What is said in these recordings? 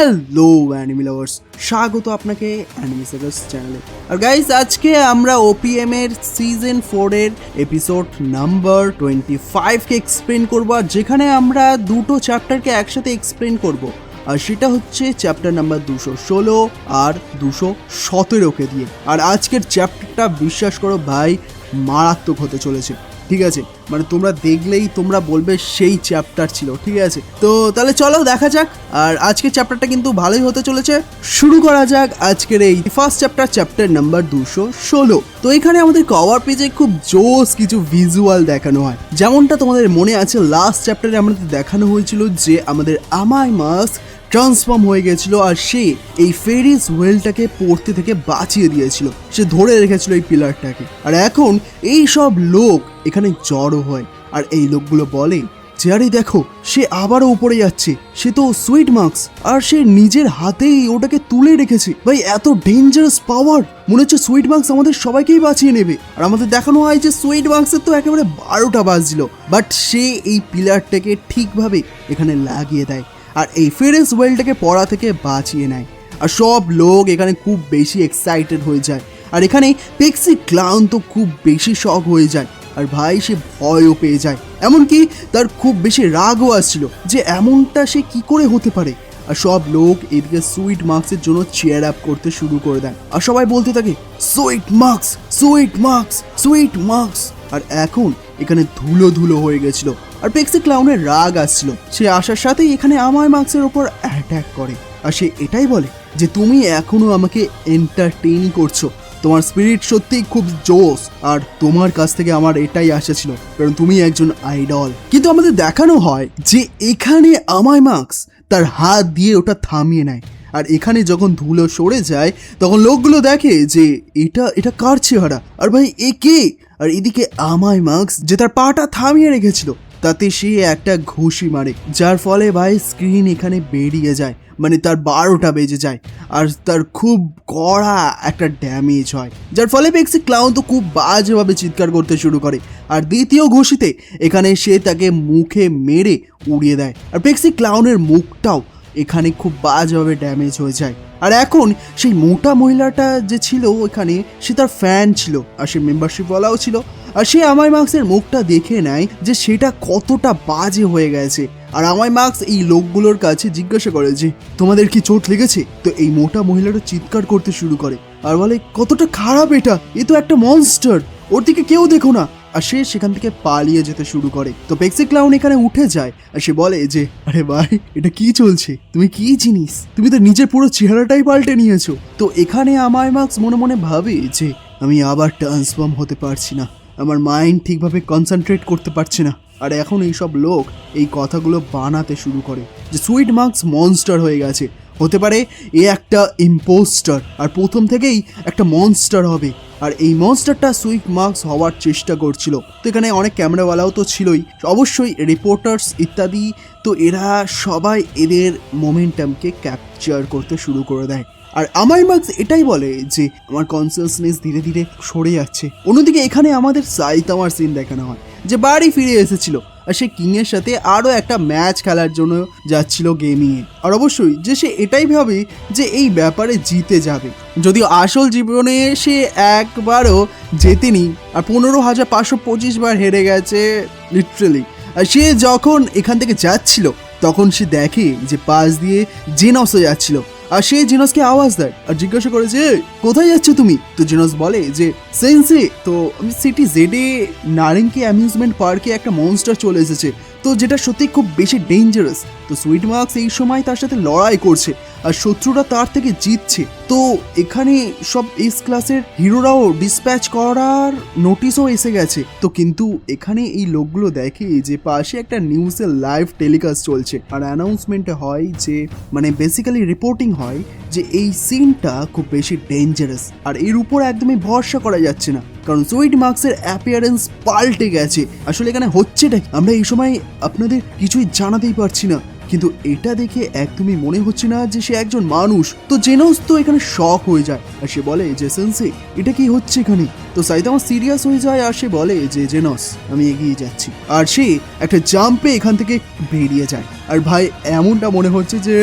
Hello enemy lovers স্বাগত আপনাকে enemy circus চ্যানেলে আর গাইস আজকে আমরা ওপিএম এর সিজন ফোর এর এপিসোড নাম্বার টোয়েন্টি ফাইভকে এক্সপ্লেন করব আর যেখানে আমরা দুটো চ্যাপ্টারকে একসাথে এক্সপ্লেন করব। আর সেটা হচ্ছে চ্যাপ্টার নাম্বার দুশো ষোলো আর দুশো সতেরোকে দিয়ে। আর আজকের চ্যাপ্টারটা বিশ্বাস করো ভাই, মারাত্মক হতে চলেছে। ঠিক আছে? মানে তোমরা দেখলেই তোমরা বলবে সেই চ্যাপ্টার ছিল, ঠিক আছে? তো তাহলে চলো দেখা যাক। আর আজকের চ্যাপ্টারটা কিন্তু ভালোই হতে চলেছে। শুরু করা যাক আজকের এই ফার্স্ট চ্যাপ্টার চ্যাপ্টার নাম্বার দুশো ষোলো। তো এখানে আমাদের কভার পেজে খুব জোস কিছু ভিজুয়াল দেখানো হয়। যেমনটা তোমাদের মনে আছে লাস্ট চ্যাপ্টারে আমাদের দেখানো হয়েছিল যে আমাদের আমায় মাস্ক ট্রান্সফর্ম হয়ে গেছিল আর সে এই ফেরিস ওয়েলটাকে পড়তে থেকে বাঁচিয়ে দিয়েছিল। সে ধরে রেখেছিল এই পিলারটাকে। আর এখন এই সব লোক এখানে জড়ো হয়। আর এই লোকগুলো বলে যে আরে দেখো, সে আবারও উপরে যাচ্ছে। সে তো সুইট মার্কস। আর সে নিজের হাতেই ওটাকে তুলে রেখেছে। ভাই, এত ডেঞ্জারাস পাওয়ার মনে হচ্ছে সুইট মার্কস আমাদের সবাইকেই বাঁচিয়ে নেবে। আর আমাদের দেখানো হয় যে সুইট মার্কসের তো একেবারে বারোটা বাজছিল বাট সে এই পিলারটাকে ঠিকভাবে এখানে লাগিয়ে দেয়। আর এই ফেরেন্স ওয়েলটাকে পড়া থেকে বাঁচিয়ে নেয়। আর সব লোক এখানে খুব বেশি এক্সাইটেড হয়ে যায়। আর এখানে পেক্সি ক্লাউন তো খুব বেশি শখ হয়ে যায়। আর ভাই, সে ভয়ও পেয়ে যায়। এমনকি তার খুব বেশি রাগও আসছিল যে এমনটা সে কি করে হতে পারে। আর সব লোক এদিকে সুইট মার্কসের জন্য চেয়ার আপ করতে শুরু করে দেয় আর সবাই বলতে থাকে sweet marks sweet marks sweet marks আর এখন এখানে ধুলো ধুলো হয়ে গেছিল। আর পেক্সি ক্লাউনের রাগ আসছিল। সে আসার সাথেই এখানে আমায় মার্কসের ওপর অ্যাটাক করে। আর সে এটাই বলে যে, তুমি এখনও আমাকে এন্টারটেইন করছ। তোমার স্পিরিট সত্যিই খুব জোস, আর তোমার কাছ থেকে আমার এটাই আশা ছিল, কারণ তুমি একজন আইডল কিন্তু আমাদের দেখানো হয় যে, এখানে আমায় মার্কস তার হাত দিয়ে ওটা থামিয়ে নেয়। আর এখানে যখন ধুলো সরে যায়, তখন লোকগুলো দেখে যে, এটা এটা কার চেহারা? আর ভাই, এ কে? আর এদিকে আমায় মার্কস যে তার পাটা থামিয়ে রেখেছিল। তাতে সে একটা ঘুষি মারে, যার ফলে ভাই স্ক্রিন এখানে বেরিয়ে যায় মানে তার বারোটা বেজে যায়, আর তার খুব কড়া একটা ড্যামেজ হয়। যার ফলে পেক্সি ক্লাউন তো খুব বাজেভাবে চিৎকার করতে শুরু করে, আর দ্বিতীয় ঘুষিতে এখানে সে তাকে মুখে মেরে উড়িয়ে দেয়, আর পেক্সি ক্লাউনের মুখটাও এখানে খুব বাজেভাবে ড্যামেজ হয়ে যায়। আর এখন সেই মোটা মহিলাটা যে ছিল ওখানে, সে তার ফ্যান ছিল, আর সে মেম্বারশিপ বলাও ছিল আর সে আমায় মার্কসের মুখটা দেখে নেয় যে সেটা কতটা বাজে হয়ে গেছে। আর আমায় মার্কস এই লোকগুলোর কাছে জিজ্ঞাসা করে যে, তোমাদের কি চোট লেগেছে? তো এই মোটা মহিলাটা চিৎকার করতে শুরু করে। আর বলে, কতটা খারাপ এটা, এ তো একটা মনস্টার ওর দিকে কেউ দেখো না। আর সে সেখান থেকে পালিয়ে যেতে শুরু করে। তো পেক্সি ক্লাউন এখানে উঠে যায়, আর সে বলে যে, আরে ভাই, এটা কি চলছে? তুমি কি জিনিস? তুমি তো নিজের পুরো চেহারাটাই পাল্টে নিয়েছো। তো এখানে আমায় মার্কস মনে মনে ভাবে যে, আমি আবার ট্রান্সফর্ম হতে পারছি না। আমার মাইন্ড ঠিকভাবে কনসেন্ট্রেট করতে পারছে না। আর এখন এই সব লোক এই কথাগুলো বানাতে শুরু করে যে সুইট মার্কস মনস্টার হয়ে গেছে। হতে পারে এ একটা ইম্পোস্টার আর প্রথম থেকেই একটা মনস্টার হবে। আর এই মনস্টারটা সুইট মার্কস হওয়ার চেষ্টা করছিল। তো এখানে অনেক ক্যামেরাওয়ালাও তো ছিলই। অবশ্যই রিপোর্টার্স ইত্যাদি, তো এরা সবাই এদের মোমেন্টামকে ক্যাপচার করতে শুরু করে দেয়। আর আমার মার্কস এটাই বলে যে আমার কনসিয়াসনেস ধীরে ধীরে সরে যাচ্ছে। অন্যদিকে এখানে আমাদের সাইতামার সিন দেখানো হয়, যে বাড়ি ফিরে এসেছিল আর সে কিংয়ের সাথে আরও একটা ম্যাচ খেলার জন্য যাচ্ছিল গেমিংয়ে আর অবশ্যই যে সে এটাই ভাবে যে এই ব্যাপারে জিতে যাবে। যদিও আসল জীবনে সে একবারও জেতেনি, আর পনেরো হাজার পাঁচশো পঁচিশ বার হেরে গেছে লিটারেলি আর সে যখন এখান থেকে যাচ্ছিল, তখন সে দেখে যে পাশ দিয়ে জেনসও যাচ্ছিল। আর সে জিনসকে আওয়াজ দেয় আর জিজ্ঞাসা করে যে, কোথায় যাচ্ছ তুমি? তো জিনস বলে যে, সেন্সে। তো আমি সিটি জেডে নারেঙ্কি অ্যামিউজমেন্ট পার্কে একটা মনস্টার চলে এসেছে। তো যেটা সত্যি খুব বেশি ডেঞ্জারাস তো সুইট মার্কস এই সময় তার সাথে লড়াই করছে আর শত্রুরা তার থেকে জিতছে। তো এখানে সব এস ক্লাসের হিরোরাও ডিসপ্যাচ করার নোটিশও এসে গেছে। তো কিন্তু এখানে এই লোকগুলো দেখে যে পাশে একটা নিউজের লাইভ টেলিকাস্ট চলছে। আর অ্যানাউন্সমেন্টে হয় যে মানে বেসিক্যালি রিপোর্টিং হয় যে এই সিনটা খুব বেশি ডেঞ্জারাস আর এর উপর একদমই ভরসা করা যাচ্ছে না। কারণ সুইট মার্কসের অ্যাপিয়ারেন্স পাল্টে গেছে। আসলে এখানে হচ্ছেটা? আমরা এই সময় আপনাদের কিছুই জানাতেই পারছি না। কিন্তু এটা দেখে একদমই মনে হচ্ছে না যে সে একজন মানুষ। তো জেনস তো এখানে শক হয়ে যায়, আর সে বলে যে, সেন্সে, এটা কি হচ্ছে এখানে? তো সাইতামা সিরিয়াস হয়ে যায়, আর সে বলে যে, জেনস, আমি এগিয়ে যাচ্ছি। আর সে একটা জাম্পে এখান থেকে বেরিয়ে যায়। আর ভাই, এমনটা মনে হচ্ছে যে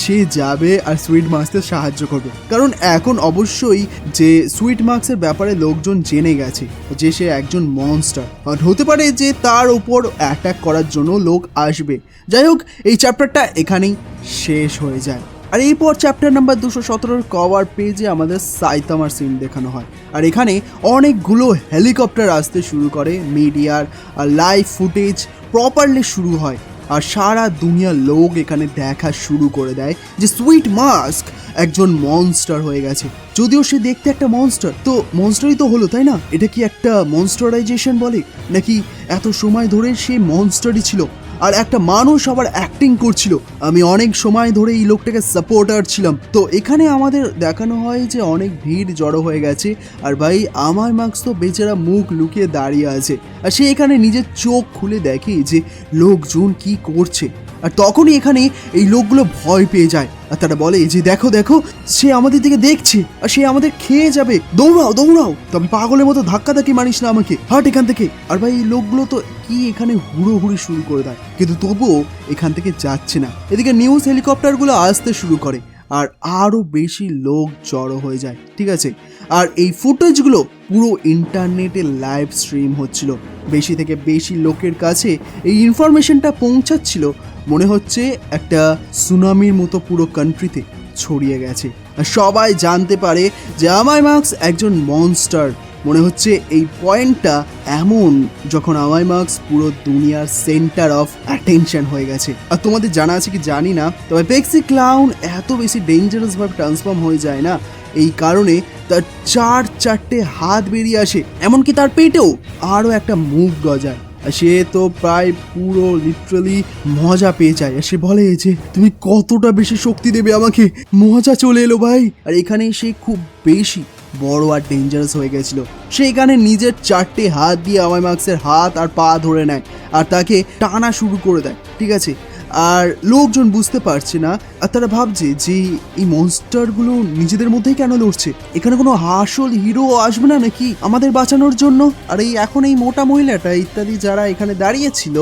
সে যাবে আর সুইট মার্কসকে সাহায্য করবে। কারণ এখন অবশ্যই যে সুইট মার্কসের ব্যাপারে লোকজন জেনে গেছে যে সে একজন মনস্টার আর হতে পারে যে তার উপর অ্যাটাক করার জন্য লোক আসবে। যাই হোক, এই চ্যাপ্টারটা এখানেই শেষ হয়ে যায়। আর এরপর চ্যাপ্টার নাম্বার দুশো সতেরোর কভার পেজে আমাদের সাইতামার সিন দেখানো হয়। আর এখানে অনেকগুলো হেলিকপ্টার আসতে শুরু করে মিডিয়ার আর লাইভ ফুটেজ প্রপারলি শুরু হয়। আর সারা দুনিয়ার লোক এখানে দেখা শুরু করে দেয় যে সুইট মাস্ক একজন মনস্টার হয়ে গেছে। যদিও সে দেখতে একটা মনস্টার, তো মনস্টারই তো হলো, তাই না? এটা কি একটা মনস্টারাইজেশন বলে? নাকি এত সময় ধরে সে মনস্টারই ছিল? আর একটা মানুষ আবার অ্যাক্টিং করছিল। আমি অনেক সময় ধরে এই লোকটাকে সাপোর্টার ছিলাম। তো এখানে আমাদের দেখানো হয় যে অনেক ভিড় জড়ো হয়ে গেছে। আর ভাই, আমার মার্কস তো বেচারা মুখ লুকিয়ে দাঁড়িয়ে আছে। আর সে এখানে নিজের চোখ খুলে দেখে যে, লোকজন কি করছে? আর তখনই এখানে এই লোকগুলো ভয় পেয়ে যায়। আর তারা বলে যে দেখো দেখো, সে আমাদের দিকে দেখছে, আর সে আমাদের খেয়ে যাবে। দৌড়াও দৌড়াও। তবে পাগলের মতো ধাক্কা ধাক্কি মারিস না আমাকে। হাট এখান থেকে। আর ভাই, এই লোকগুলো তো কি এখানে হুড়োহুড়ি শুরু করে দেয়। কিন্তু তবুও এখান থেকে যাচ্ছে না। এদিকে নিউজ হেলিকপ্টারগুলো আসতে শুরু করে, আর আরও বেশি লোক জড়ো হয়ে যায়। ঠিক আছে? আর এই ফুটেজগুলো পুরো ইন্টারনেটে লাইভ স্ট্রিম হচ্ছিল। বেশি থেকে বেশি লোকের কাছে এই ইনফরমেশনটা পৌঁছাচ্ছিল। মনে হচ্ছে একটা সুনামির মতো পুরো কান্ট্রিতে ছড়িয়ে গেছে। আর সবাই জানতে পারে যে আমায় মার্কস একজন মনস্টার মনে হচ্ছে এই পয়েন্টটা এমন যখন আমায় মার্কস পুরো দুনিয়ার সেন্টার অফ অ্যাটেনশন হয়ে গেছে। আর তোমাদের জানা আছে কি জানি না, তবে পেক্সি ক্লাউন এত বেশি ডেঞ্জারাস ভাবে ট্রান্সফর্ম হয়ে যায় না। এই কারণে তার চার চারটে হাত বেরিয়ে আসে, এমনকি তার পেটেও আরও একটা মুখ গজায়। আর সে তো প্রায় পুরো লিটারালি মজা পেয়ে যায়। আর সে বলে যে, তুমি কতটা বেশি শক্তি দেবে আমাকে? মজা চলে এলো ভাই। আর এখানে সে খুব বেশি বড় আর ডেঞ্জারাস হয়ে গেছিল। সে এখানে নিজের চারটে হাত দিয়ে আমায় মার্কসের হাত আর পা ধরে নেয়, আর তাকে টানা শুরু করে দেয়, ঠিক আছে? আর লোকজন বুঝতে পারছে না আর তারা ভাবছে যে এই মনস্টারগুলো নিজেদের মধ্যেই কেন লড়ছে? এখানে কোনো আসল হিরো আসবে না নাকি আমাদের বাঁচানোর জন্য? আর এই এখন এই মোটা মহিলাটা ইত্যাদি যারা এখানে দাঁড়িয়েছিল,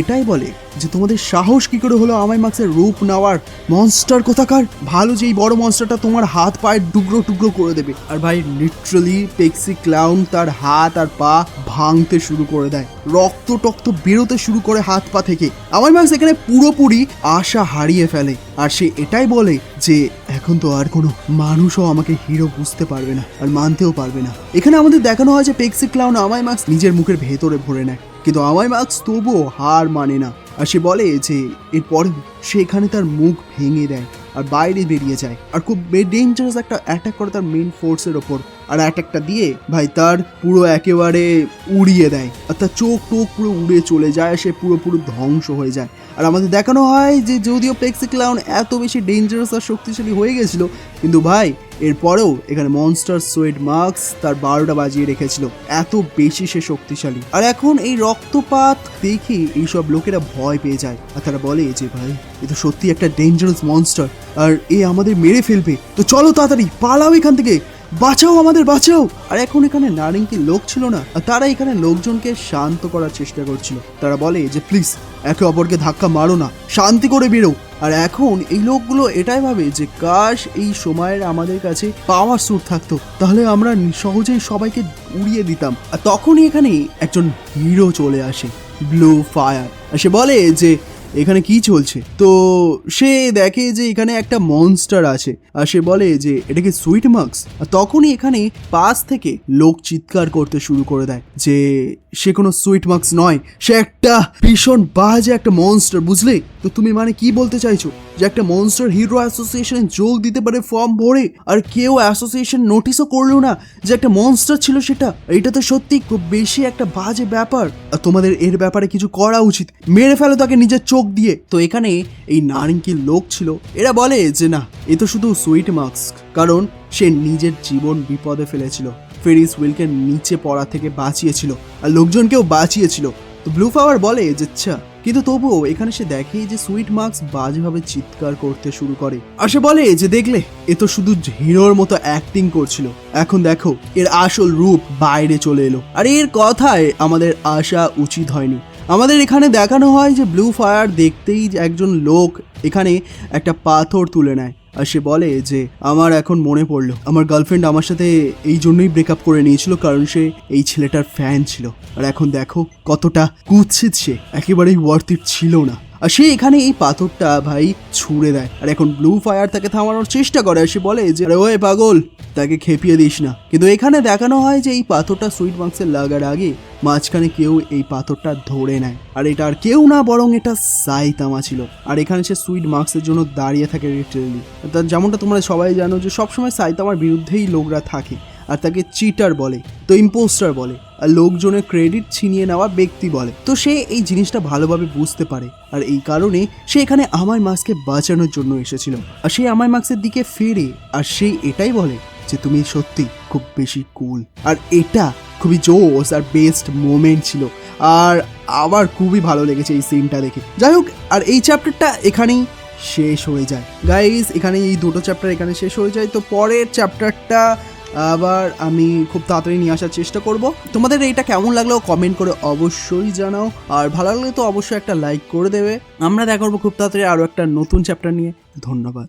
এটাই বলে যে তোমাদের সাহস কি করে হলো আমায় মার্কসের রূপ নেওয়ার মনস্টার কোথাকার? ভালো যে এই বড় মনস্টারটা তোমার হাত পায়ের টুকরো টুকরো করে দেবে। আর ভাই লিটারালি পেক্সি ক্লাউন তার হাত আর পা ভাঙতে শুরু করে দেয়। রক্ত টক্ত বেরোতে শুরু করে হাত পা থেকে। আমার মার্কস এখানে পুরোপুরি আশা হারিয়ে ফেলে। আর সে এটাই বলে যে এখন তো আর কোনো মানুষও আমাকে হিরো বুঝতে পারবে না আর মানতেও পারবে না। এখানে আমাদের দেখানো হয় যে পেক্সি ক্লাউন আমায় মার্কস নিজের মুখের ভেতরে ভরে নেয়। কিন্তু আমায় মার্কস তবুও হার মানে না। আর সে বলে যে এরপরে সে এখানে তার মুখ ভেঙে দেয় আর বাইরে বেরিয়ে যায়। আর খুব ডেঞ্জারাস একটা অ্যাটাক করে তার মেন ফোর্সের ওপর। আর অ্যাটাকটা দিয়ে ভাই তার পুরো একেবারে উড়িয়ে দেয়। আর তার চোখ টোক পুরো উড়ে চলে যায়, সে পুরো পুরো ধ্বংস হয়ে যায়। আর আমাদের দেখানো হয় যে যদিও প্লেক্সি ক্লাউন এত বেশি ডেঞ্জারাস আর শক্তিশালী হয়ে গেছিল, কিন্তু ভাই, এরপরেও এখানে মনস্টার সোয়েড মার্কস তার বারোটা বাজিয়ে রেখেছিল, এত বেশি সে শক্তিশালী। আর এখন এই রক্তপাত দেখে এইসব লোকেরা ভয় পেয়ে যায়, আর তারা বলে যে ভাই, এ তো সত্যি একটা ডেঞ্জারাস মনস্টার আর এ আমাদের মেরে ফেলবে। তো চলো তাড়াতাড়ি, পালাও এখান থেকে। বাঁচাও আমাদের, বাঁচাও। আর এখন এখানে নারিঙ্কি লোক ছিল না তারা এখানে লোকজনকে শান্ত করার চেষ্টা করছিল। তারা বলে যে, প্লিজ, একে অপরকে ধাক্কা মারো না, শান্তি করে বেরো। আর এখন এই লোকগুলো এটাই ভাবে যে, কাশ, এই সময়ের আমাদের কাছে পাওয়ার স্যুট থাকতো, তাহলে আমরা সহজেই সবাইকে উড়িয়ে দিতাম। আর তখনই এখানে একজন হিরো চলে আসে ব্লু ফায়ার সে বলে যে এখানে কি চলছে? তো সে দেখে যে এখানে একটা মনস্টার আছে। আর সে বলে যে এটাকে সুইট মার্কস আর তখনই এখানে পাশ থেকে লোক চিৎকার করতে শুরু করে দেয় যে, সে কোনো সুইট মার্কস নয়, সে একটা ভীষণ বাজে একটা মনস্টার বুঝলে? তো তুমি মানে কি বলতে চাইছো? যে একটা মনস্টার হিরো অ্যাসোসিয়েশনে যোগ দিতে পারে ফর্ম ভরে, আর কেউ অ্যাসোসিয়েশন নোটিশও করল না যে একটা মনস্টার ছিল সেটা? এটা তো সত্যি খুব বেশি একটা বাজে ব্যাপার। আর তোমাদের এর ব্যাপারে কিছু করা উচিত। মেরে ফেলো তাকে নিজের চোখ দিয়ে। তো এখানে এই নারিঙ্কি লোক ছিল, এরা বলে যে না, এ তো শুধু সুইট মাস্ক কারণ সে নিজের জীবন বিপদে ফেলেছিল। ফেরিস উইলকে নিচে পড়া থেকে বাঁচিয়েছিল, আর লোকজনকেও বাঁচিয়েছিল। তো ব্লু ফ্লাওয়ার বলে যে আচ্ছা কিন্তু তবুও এখানে সে দেখে যে সুইট মার্কস বাজেভাবে চিৎকার করতে শুরু করে। আর সে বলে, যে দেখলে, এ তো শুধু হিরোর মতো অ্যাক্টিং করছিল। এখন দেখো, এর আসল রূপ বাইরে চলে এলো। আর এর কথায় আমাদের আসা উচিত হয়নি। আমাদের এখানে দেখানো হয় যে ব্লু ফায়ার দেখতেই যে একজন লোক এখানে একটা পাথর তুলে নেয়। আর সে বলে যে, আমার এখন মনে পড়ল। আমার গার্লফ্রেন্ড আমার সাথে এই জন্যই ব্রেকআপ করে নিয়েছিল কারণ সে এই ছেলেটার ফ্যান ছিল। আর এখন দেখো কতটা কুৎসিত সে। একেবারেই ওয়ার্থ ছিল না। আর সে এখানে এই পাথরটা ভাই ছুঁড়ে দেয়। আর এখন ব্লু ফায়ার তাকে থামানোর চেষ্টা করে, আর সে বলে যে, "আরে ওয়ে পাগল, তাকে খেপিয়ে দিস না। কিন্তু এখানে দেখানো হয় যে এই পাথরটা সুইট বাক্সে লাগার আগে মাঝখানে কেউ এই পাথরটা ধরে নেয়। আর এটা আর কেউ না, বরং এটা সাইতামা ছিল। আর এখানে সে সুইট মার্কসের জন্য দাঁড়িয়ে থাকে লিটারেলি তার যেমনটা তোমরা সবাই জানো যে সবসময় সাইতামার বিরুদ্ধেই লোকরা থাকে। আর তাকে চিটার বলে তো ইম্পোস্টার বলে, আর লোকজনের ক্রেডিট ছিনিয়ে নেওয়া ব্যক্তি বলে। তো সে এই জিনিসটা ভালোভাবে বুঝতে পারে, আর এই কারণে সে এখানে আমায় মাস্ককে বাঁচানোর জন্য এসেছিল। আর সে আমায় মাস্কের দিকে ফিরে, আর সে এটাই বলে যে, তুমি সত্যি খুব বেশি কুল আর এটা খুবই জোস আর বেস্ট মোমেন্ট ছিল। আর আমার খুবই ভালো লেগেছে এই সিনটা দেখে। যাই হোক, আর এই চ্যাপ্টারটা এখানেই শেষ হয়ে যায়। গাইজ এখানে এই দুটো চ্যাপ্টার এখানে শেষ হয়ে যায়। তো পরের চ্যাপ্টারটা আবার আমি খুব তাড়াতাড়ি নিয়ে আসার চেষ্টা করব। তোমাদের এটা কেমন লাগল কমেন্ট করে অবশ্যই জানাও। আর ভালো লাগলে তো অবশ্যই একটা লাইক করে দেবে। আমরা দেখা করব খুব তাড়াতাড়ি আরও একটা নতুন চ্যাপ্টার নিয়ে। ধন্যবাদ।